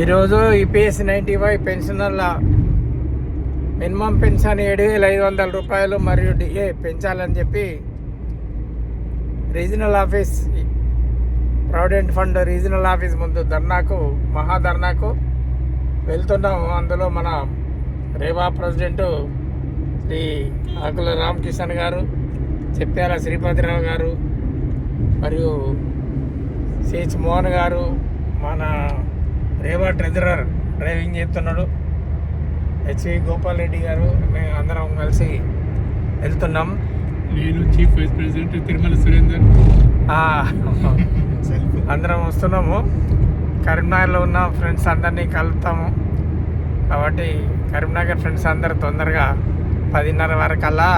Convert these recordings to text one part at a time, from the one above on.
ఈరోజు EPS ninety five పెన్షనర్ల minimum pension ఏడు వేల ఐదు వందల రూపాయలు మరియు డిఏ పెంచాలని చెప్పి regional office provident fund regional office ముందు ధర్నాకు మహాధర్నాకు వెళ్తున్నాము. అందులో మన రేవా ప్రెసిడెంట్ శ్రీ ఆకుల రామకిషన్ గారు చెప్పాల శ్రీపతిరావు గారు మరియు సిహెచ్ మోహన్ గారు మన రేవా ట్రెజరర్ డ్రైవింగ్ చేస్తున్నాడు. హెచ్వి గోపాల్ రెడ్డి గారు మేము అందరం కలిసి వెళ్తున్నాం. నేను chief vice president Tirumala Surender. అందరం వస్తున్నాము. కరీంనగర్లో ఉన్న ఫ్రెండ్స్ అందరినీ కలుపుతాము. కాబట్టి కరీంనగర్ ఫ్రెండ్స్ అందరు తొందరగా పదిన్నర వరకల్లా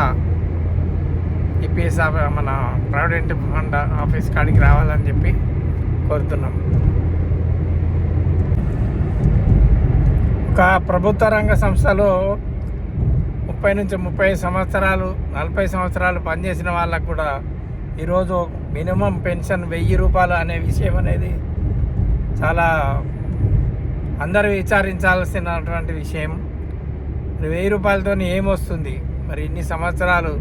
ఈపీఎస్ మన ప్రావిడెంట్ ఫండ్ ఆఫీస్ కాడికి రావాలని చెప్పి కోరుతున్నాం. ఒక ప్రభుత్వ రంగ సంస్థలో ముప్పై నుంచి ముప్పై సంవత్సరాలు నలభై సంవత్సరాలు పనిచేసిన వాళ్ళకు కూడా ఈరోజు మినిమం పెన్షన్ వెయ్యి రూపాయలు అనే విషయం అనేది చాలా అందరూ విచారించాల్సినటువంటి విషయం. మరి వెయ్యి రూపాయలతో ఏమొస్తుంది? మరి ఇన్ని సంవత్సరాలు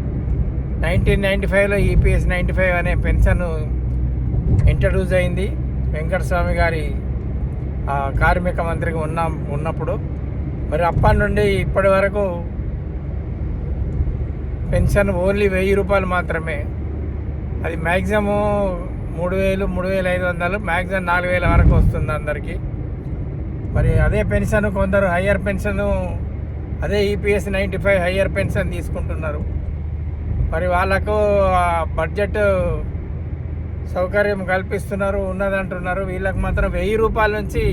నైన్టీన్ నైంటీ ఫైవ్లో ఈపీఎస్ నైంటీ ఫైవ్ అనే పెన్షన్ ఇంట్రడ్యూస్ అయింది. వెంకటస్వామి గారి కార్మిక మంత్రిగా ఉన్న ఉన్నప్పుడు మరి అప్పటి నుండి ఇప్పటి వరకు పెన్షన్ ఓన్లీ వెయ్యి రూపాయలు మాత్రమే. అది మ్యాక్సిమం మూడు వేలు మూడు వేల ఐదు వందలు మ్యాక్సిమం నాలుగు వేల వరకు వస్తుంది అందరికీ. మరి అదే పెన్షన్ కొందరు హయ్యర్ పెన్షన్ అదే EPS ninety five higher pension తీసుకుంటున్నారు. మరి వాళ్ళకు బడ్జెట్ సౌకర్యం కల్పిస్తున్నారు ఉన్నదంటున్నారు. వీళ్ళకి మాత్రం వెయ్యి రూపాయల నుంచి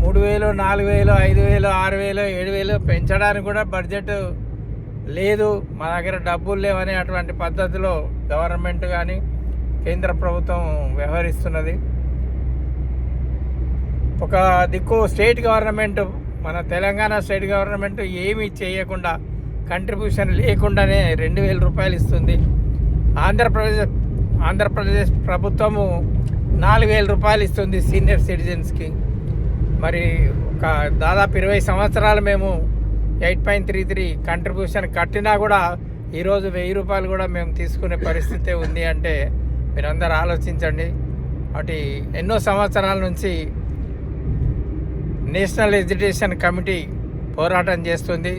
మూడు వేలు నాలుగు వేలు ఐదు వేలు ఆరు వేలు ఏడు వేలు పెంచడానికి కూడా బడ్జెట్ లేదు. మా దగ్గర డబ్బులు లేవని అటువంటి పద్ధతిలో గవర్నమెంట్ కానీ కేంద్ర ప్రభుత్వం వ్యవహరిస్తున్నది. ఒక దిక్కు స్టేట్ గవర్నమెంట్ మన తెలంగాణ స్టేట్ గవర్నమెంట్ ఏమీ చేయకుండా కంట్రిబ్యూషన్ లేకుండానే రెండు వేల రూపాయలు ఇస్తుంది. ఆంధ్రప్రదేశ్ ఆంధ్రప్రదేశ్ ప్రభుత్వము నాలుగు వేల రూపాయలు ఇస్తుంది సీనియర్ సిటిజన్స్కి. మరి ఒక దాదాపు ఇరవై సంవత్సరాలు మేము eight point three three contribution కట్టినా కూడా ఈరోజు వెయ్యి రూపాయలు కూడా మేము తీసుకునే పరిస్థితి ఉంది అంటే మీరందరూ ఆలోచించండి. వాటి ఎన్నో సంవత్సరాల నుంచి నేషనల్ ఎడ్యుకేషన్ కమిటీ పోరాటం చేస్తుంది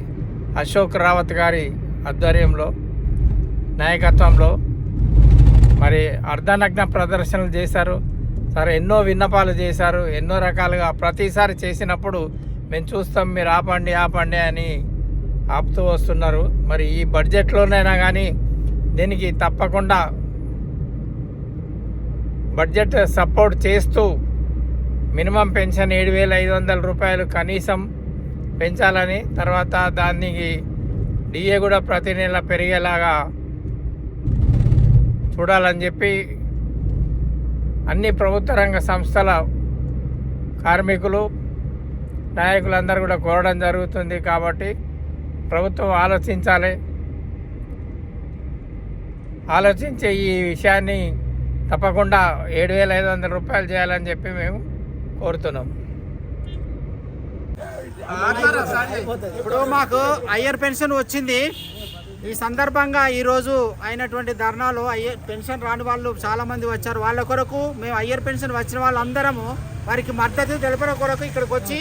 అశోక్ రావత్ గారి ఆధ్వర్యంలో నాయకత్వంలో. మరి అర్ధనగ్న ప్రదర్శనలు చేశారు. సరే ఎన్నో విన్నపాలు చేశారు. ఎన్నో రకాలుగా ప్రతిసారి చేసినప్పుడు మేము చూస్తాం మీరు ఆపండి ఆపండి అని ఆపుతూ వస్తున్నారు. మరి ఈ బడ్జెట్లోనైనా కానీ దీనికి తప్పకుండా బడ్జెట్ సపోర్ట్ చేస్తూ మినిమం పెన్షన్ ఏడు వేల ఐదు వందల రూపాయలు కనీసం పెంచాలని తర్వాత దానికి డిఏ కూడా ప్రతి నెల పెరిగేలాగా చూడాలని చెప్పి అన్ని ప్రభుత్వ రంగ సంస్థల కార్మికులు నాయకులందరూ కూడా కోరడం జరుగుతుంది కాబట్టి ప్రభుత్వం ఆలోచించాలి. ఆలోచించే ఈ విషయాన్ని తప్పకుండా ఏడు వేల ఐదు వందల రూపాయలు చేయాలని చెప్పి మేము కోరుతున్నాం. ఇప్పుడు మాకు అయ్యర్ పెన్షన్ వచ్చింది. ఈ సందర్భంగా ఈరోజు అయినటువంటి ధర్నాలో అయ్యర్ పెన్షన్ రాని వాళ్ళు చాలామంది వచ్చారు. వాళ్ళ కొరకు మేము అయ్యర్ పెన్షన్ వచ్చిన వాళ్ళందరము వారికి మద్దతు తెలిపిన కొరకు ఇక్కడికి వచ్చి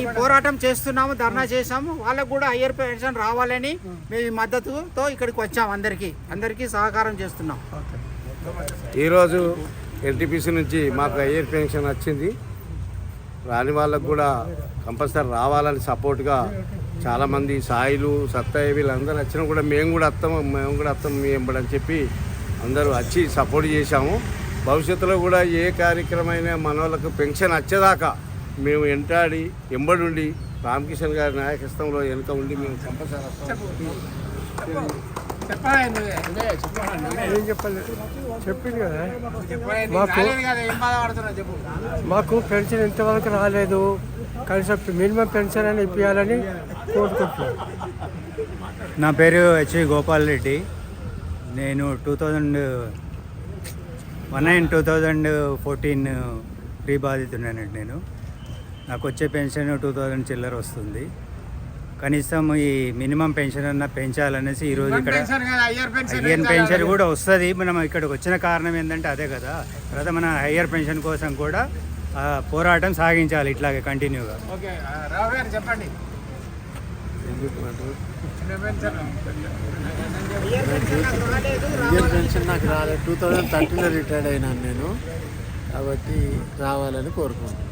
ఈ పోరాటం చేస్తున్నాము ధర్నా చేశాము. వాళ్ళకు కూడా అయ్యర్ పెన్షన్ రావాలని మేము ఈ మద్దతుతో ఇక్కడికి వచ్చాము అందరికీ. అందరికీ సహకారం చేస్తున్నాం. ఈరోజు ఎన్టీపీసీ నుంచి మాకు అయ్యర్ పెన్షన్ వచ్చింది. రాని వాళ్ళకు కూడా కంపల్సరీ రావాలని సపోర్ట్గా చాలామంది సాయిలు సత్తయ్య వీళ్ళందరూ వచ్చినా కూడా మేము కూడా వస్తాము మేము కూడా వస్తాము మీ ఎంబడని చెప్పి అందరూ వచ్చి సపోర్ట్ చేశాము. భవిష్యత్తులో కూడా ఏ కార్యక్రమమైన మన వాళ్ళకు పెన్షన్ వచ్చేదాకా మేము వెంటాడి ఎంబడుండి రామకిషన్ గారి నాయకత్వంలో వెనుక ఉండి మేము కంపల్సరీ చెప్పింది కదా. మాకు పెన్షన్ ఇంతవరకు రాలేదు. కనీసం మినిమం పెన్షన్ అని ఇప్పించాలని కోరుకుంటున్నాం. నా పేరు హెచ్వి గోపాల్ రెడ్డి. నేను two thousand one nine two thousand fourteen pre బాధితున్నానండి నేను. నాకు వచ్చే పెన్షన్ టూ థౌజండ్ చిల్లర వస్తుంది. కనీసం ఈ మినిమం పెన్షన్ అన్న పెంచాలనేసి ఈరోజు ఇక్కడ హయ్యర్ పెన్షన్ కూడా వస్తుంది. మనం ఇక్కడికి వచ్చిన కారణం ఏంటంటే అదే కదా. తర్వాత మన హయ్యర్ పెన్షన్ కోసం కూడా పోరాటం సాగించాలి ఇట్లాగే కంటిన్యూగా. ఓకే ఆ, రావు గారు చెప్పండి. చిన్న పెన్షన్ నాకు రాలేదు. టూ థౌజండ్ థర్టీలో రిటైర్డ్ అయినాను నేను. కాబట్టి రావాలని కోరుకుంటున్నాను.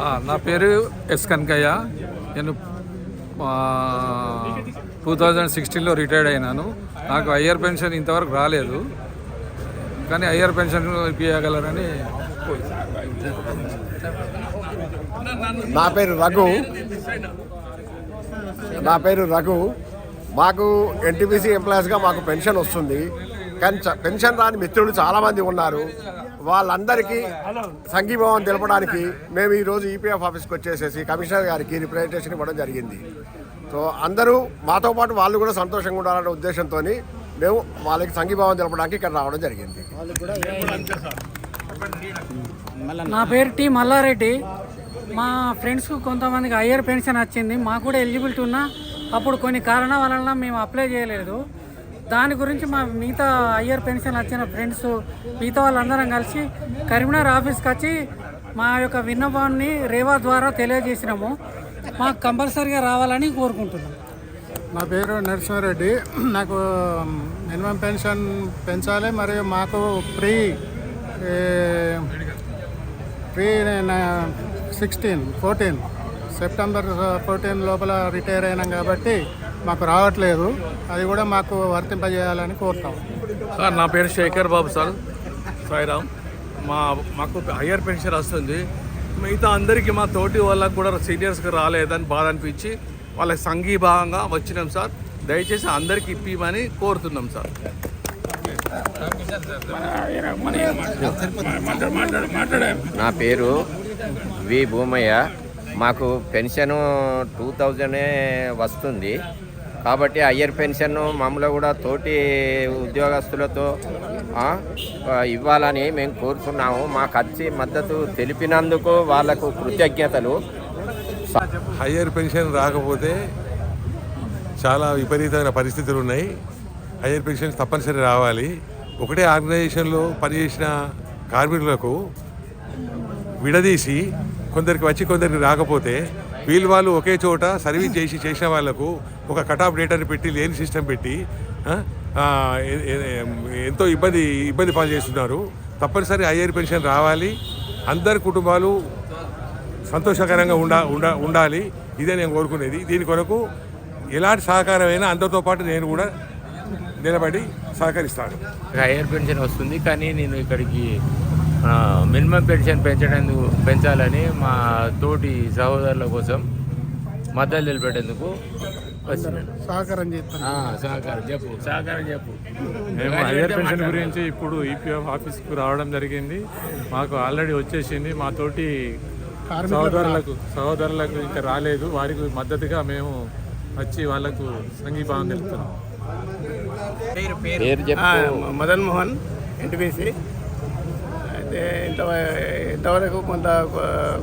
ఆ, నా పేరు ఎస్ కనకయ్య. నేను టూ థౌజండ్ సిక్స్టీన్లో రిటైర్డ్ అయినాను. నాకు హయ్యర్ పెన్షన్ ఇంతవరకు రాలేదు. కానీ హయ్యర్ పెన్షన్ ఇప్పించగలరని నా పేరు రఘు. నా పేరు రఘు. మాకు ఎన్టీపీసీ ఎంప్లాయీస్గా మాకు పెన్షన్ వస్తుంది. కానీ పెన్షన్ రాని మిత్రులు చాలామంది ఉన్నారు. వాళ్ళందరికీ సంఘీభావం తెలపడానికి మేము ఈరోజు ఈపీఎఫ్ ఆఫీస్కి వచ్చేసేసి కమిషనర్ గారికి రిప్రజెంటేషన్ ఇవ్వడం జరిగింది. సో అందరూ మాతో పాటు వాళ్ళు కూడా సంతోషంగా ఉండాలనే ఉద్దేశంతో మేము వాళ్ళకి సంఘీభావం తెలపడానికి ఇక్కడ రావడం జరిగింది. నా పేరు టి మల్లారెడ్డి. మా ఫ్రెండ్స్కు కొంతమందికి హయ్యర్ పెన్షన్ వచ్చింది. మాకు కూడా ఎలిజిబిలిటీ ఉన్నా అప్పుడు కొన్ని కారణాల వలన మేము అప్లై చేయలేదు. దాని గురించి మా మిగతా హయ్యర్ పెన్షన్ వచ్చిన ఫ్రెండ్స్ మిగతా వాళ్ళందరం కలిసి కరీంనగర్ ఆఫీస్కి వచ్చి మా యొక్క విన్నపాన్ని రేవా ద్వారా తెలియజేసినాము. మాకు కంపల్సరీగా రావాలని కోరుకుంటున్నాం. నా పేరు నరసింహారెడ్డి. నాకు మినిమం పెన్షన్ పెంచాలి మరియు మాకు free three sixteen fourteen September fourteen లోపల రిటైర్ అయినాం కాబట్టి మాకు రావట్లేదు. అది కూడా మాకు వర్తింపజేయాలని కోరుతాం. సార్ నా పేరు శేఖర్ బాబు సార్. సాయిరామ్. మా మాకు హయ్యర్ పెన్షన్ వస్తుంది. మిగతా అందరికీ మా తోటి వాళ్ళకు కూడా సీనియర్స్కి రాలేదని బాధ అనిపించి వాళ్ళకి సంఘీభావంగా వచ్చినాం సార్. దయచేసి అందరికీ ఇప్పిమని కోరుతున్నాం సార్. నా పేరు వి భూమయ్య. మాకు పెన్షన్ టూ థౌజండే వస్తుంది. కాబట్టి హయ్యర్ పెన్షన్ మామూలుగా కూడా తోటి ఉద్యోగస్తులతో ఇవ్వాలని మేము కోరుతున్నాము. మాకు వచ్చి మద్దతు తెలిపినందుకు వాళ్ళకు కృతజ్ఞతలు. హయ్యర్ పెన్షన్ రాకపోతే చాలా విపరీతమైన పరిస్థితులు ఉన్నాయి. హయ్యర్ పెన్షన్ తప్పనిసరి రావాలి. ఒకటే ఆర్గనైజేషన్లో పనిచేసిన కార్మికులకు విడదీసి కొందరికి వచ్చి కొందరికి రాకపోతే వీళ్ళు వాళ్ళు ఒకే చోట సర్వీస్ చేసి చేసిన వాళ్ళకు ఒక కట్ ఆఫ్ డేటాని పెట్టి లేని సిస్టమ్ పెట్టి ఎంతో ఇబ్బంది ఇబ్బంది పాలు చేస్తున్నారు. తప్పనిసరి హయ్యర్ పెన్షన్ రావాలి. అందరి కుటుంబాలు సంతోషకరంగా ఉండా ఉండ ఉండాలి. ఇదే నేను కోరుకునేది. దీని కొరకు ఎలాంటి సహకారమైనా అందరితో పాటు నేను కూడా నిలబడి సహకరిస్తాను హయ్యర్ పెన్షన్ వస్తుంది కానీ నేను ఇక్కడికి మినిమం పెన్షన్ పెంచడానికి పెంచాలని మా తోటి సహోదరుల కోసం మద్దతు వచ్చినాను. సహకారం సహకారం చెప్పు. సహకారం చెప్పు. మేము హయ్యర్ పెన్షన్ గురించి ఇప్పుడు ఈపీఎఫ్ ఆఫీస్కు రావడం జరిగింది. మాకు ఆల్రెడీ వచ్చేసింది. మా తోటి సహోదరులకు సహోదరులకు ఇంకా రాలేదు. వారికి మద్దతుగా మేము వచ్చి వాళ్ళకు సంఘీభావం తెలుపుతున్నాం. మదన్ మోహన్ ఎన్టీపీసీ అయితే ఇంత ఇంతవరకు కొంత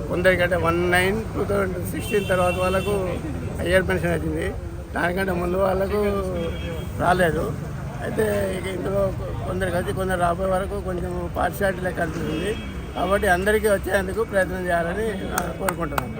కొందరికంటే one nine two thousand sixteen తర్వాత వాళ్ళకు హయ్యర్ పెన్షన్ వచ్చింది. దానికంటే ముందు వాళ్ళకు రాలేదు. అయితే ఇక ఇందులో కొందరికి వచ్చి కొందరు రాబోయే వరకు కొంచెం పార్షియాలిటీ లెక్క అనిపిస్తుంది. కాబట్టి అందరికీ వచ్చేందుకు ప్రయత్నం చేయాలని కోరుకుంటున్నాను.